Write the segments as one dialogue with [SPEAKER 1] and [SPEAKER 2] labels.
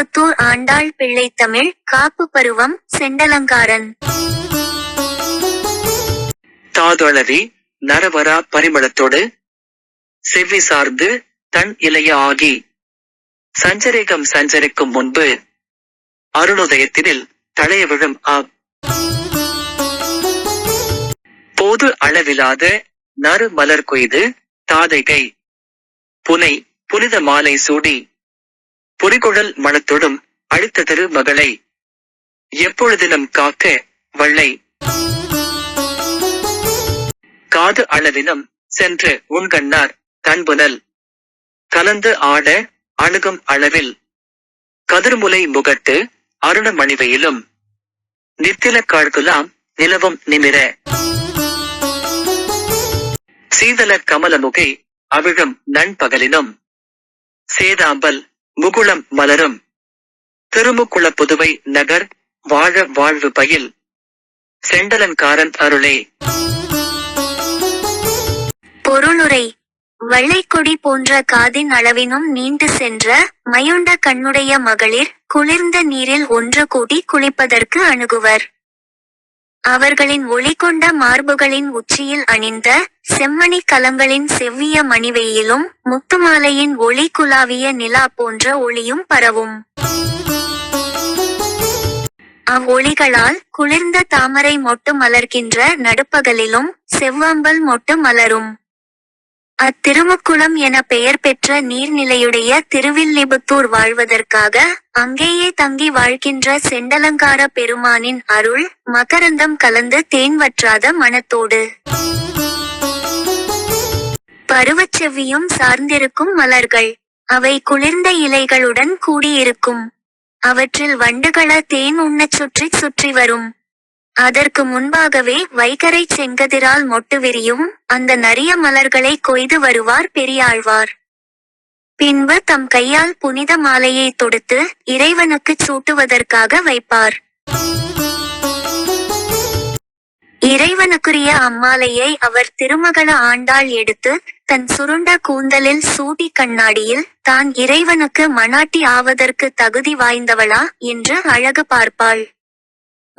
[SPEAKER 1] திருப்பத்தூர் ஆண்டாள் பிள்ளைத்தமிழ் காப்பு பருவம் செண்டலங்காரன்.
[SPEAKER 2] தாதளவி நரவரா பரிமளத்தோடு செவ்வி சார்ந்து தன் இலைய ஆகி சஞ்சரிகம் சஞ்சரிக்கும் முன்பு அருணோதயத்தினில் தழைய விழும் ஆ போது அளவிலாத நறு மலர் கொய்து தாதைகை புனை புனித மாலை சூடி புரிகுழல் மணத்தொடும் அழுத்த திரு மகளை எப்பொழுதிலும் காக்க வள்ளை? காது அளவினம் சென்று உண்கண்ணார் தன்புனல். கலந்து ஆட அணுகும் அளவில் கதிர்முலை முகட்டு அருணமணிவையிலும் நித்தில காழ்குலாம் நிலவும் நிமிர. சீதல கமலமுகை அவிழும் நண்பகலினும். சேதாம்பல் முகுளம் மலரும். திருமுக்குள புதுவை நகர் வாழ வாழ்வு பயில். செண்டலன்காரன் அருளே.
[SPEAKER 1] பொருளுரை வெள்ளைக்கொடி போன்ற காதின் அளவினும் நீண்டு சென்ற மயுண்ட கண்ணுடைய மகளிர் குளிர்ந்த நீரில் ஒன்று கூடி குளிப்பதற்கு அணுகுவர். அவர்களின் ஒளி கொண்ட மார்புகளின் உச்சியில் அணிந்த செம்மணி கலங்களின் செவ்விய மணிவெயிலும் முத்துமாலையின் ஒளி குலாவிய நிலா போன்ற ஒளியும் பரவும். அவ்வொளிகளால் குளிர்ந்த தாமரை மொட்டு மலர்கின்ற நடுப்பகலிலும் செவ்வாம்பல் மொட்டு மலரும். அத்திருமுக்குளம் என பெயர் பெற்ற நீர்நிலையுடைய திருவில்லிபுத்தூர் வாழ்வதற்காக அங்கேயே தங்கி வாழ்கின்ற செண்டலங்கார பெருமானின் அருள் மகரந்தம் கலந்து தேன் வற்றாத மனத்தோடு. பருவச்செவ்வியும் சார்ந்திருக்கும் மலர்கள் அவை குளிர்ந்த இலைகளுடன் கூடியிருக்கும். அவற்றில் வண்டுகள தேன் உண்ணச் சுற்றி சுற்றி வரும். அதற்கு முன்பாகவே வைகரை செங்கதிரால் மொட்டு விரியும் அந்த நரிய மலர்களை கொய்து வருவார் பெரியாழ்வார். பின்பு தம் கையால் புனித மாலையை தொடுத்து இறைவனுக்குச் சூட்டுவதற்காக வைப்பார். இறைவனுக்குரிய அம்மாலையை அவர் திருமகள ஆண்டாள் எடுத்து தன் சுருண்ட கூந்தலில் சூடி கண்ணாடியில் தான் இறைவனுக்கு மணாட்டி ஆவதற்கு தகுதி வாய்ந்தவளா என்று அழகு பார்ப்பாள்.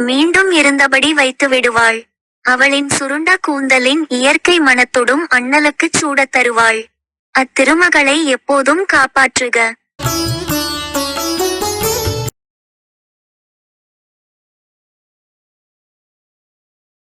[SPEAKER 1] மீண்டும் இருந்தபடி வைத்து விடுவாள். அவளின் சுருண்ட கூந்தலின் இயற்கை மனத்தொடும் அண்ணலுக்குச் சூடத் தருவாள். அத்திருமகளை எப்போதும் காப்பாற்றுக.